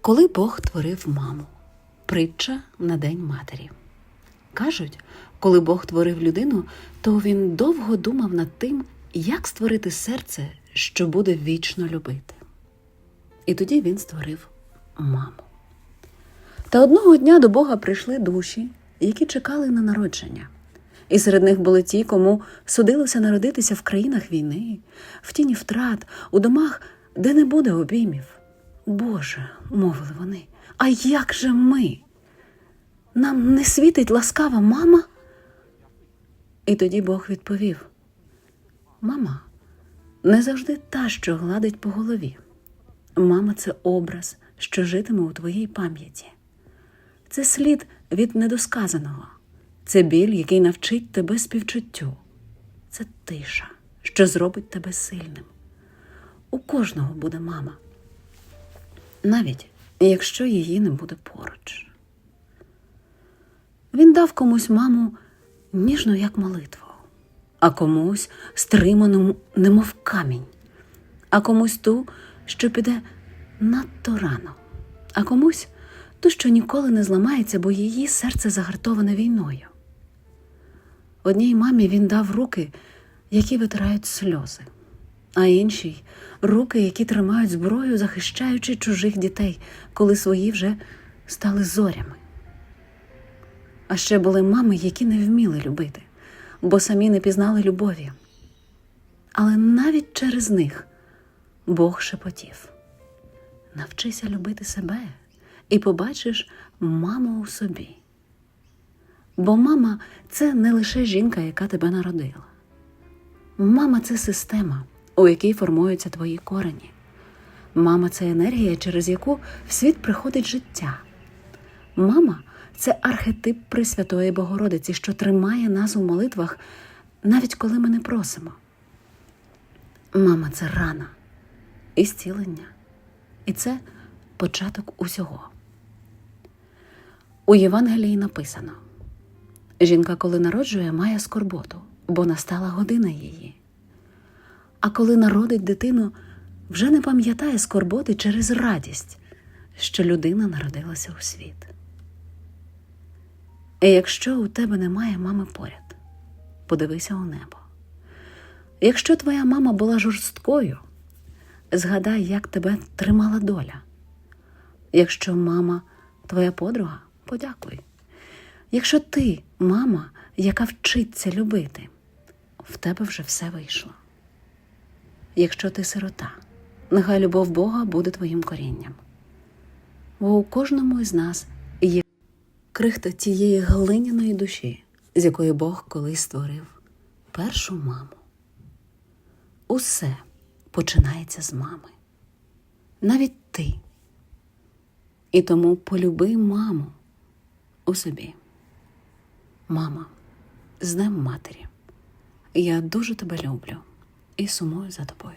Коли Бог творив маму, притча на День матері. Кажуть, коли Бог творив людину, то він довго думав над тим, як створити серце, що буде вічно любити. І тоді він створив маму. Та одного дня до Бога прийшли душі, які чекали на народження. І серед них були ті, кому судилося народитися в країнах війни, в тіні втрат, у домах, де не буде обіймів. Боже, мовили вони, а як же ми? Нам не світить ласкава мама? І тоді Бог відповів: Мама не завжди та, що гладить по голові. Мама це образ, що житиме у твоїй пам'яті. Це слід від недосказаного, це біль, який навчить тебе співчуттю. Це тиша, що зробить тебе сильним. У кожного буде мама, навіть якщо її не буде поруч. Він дав комусь маму ніжну, як молитву, а комусь стриману, немов камінь, а комусь ту, що піде надто рано, а комусь ту, що ніколи не зламається, бо її серце загартоване війною. Одній мамі він дав руки, які витирають сльози, а іншій руки, які тримають зброю, захищаючи чужих дітей, коли свої вже стали зорями. А ще були мами, які не вміли любити, бо самі не пізнали любові. Але навіть через них Бог шепотів: навчися любити себе і побачиш маму у собі. Бо мама це не лише жінка, яка тебе народила. Мама це система, у якій формуються твої корені. Мама це енергія, через яку в світ приходить життя. Мама це архетип Пресвятої Богородиці, що тримає нас у молитвах, навіть коли ми не просимо. Мама це рана і зцілення, і це початок усього. У Євангелії написано: жінка, коли народжує, має скорботу, бо настала година її. А коли народить дитину, вже не пам'ятає скорботи через радість, що людина народилася у світ. І якщо у тебе немає мами поряд, подивися у небо. Якщо твоя мама була жорсткою, згадай, як тебе тримала доля. Якщо мама твоя подруга, подякуй. Якщо ти мама, яка вчиться любити, в тебе вже все вийшло. Якщо ти сирота, нехай любов Бога буде твоїм корінням. Бо у кожному із нас є крихта тієї глиняної душі, з якої Бог колись створив першу маму. Усе починається з мами, навіть ти. І тому полюби маму у собі. Мама, з Днем матері. Я дуже тебе люблю і сумую за тобою.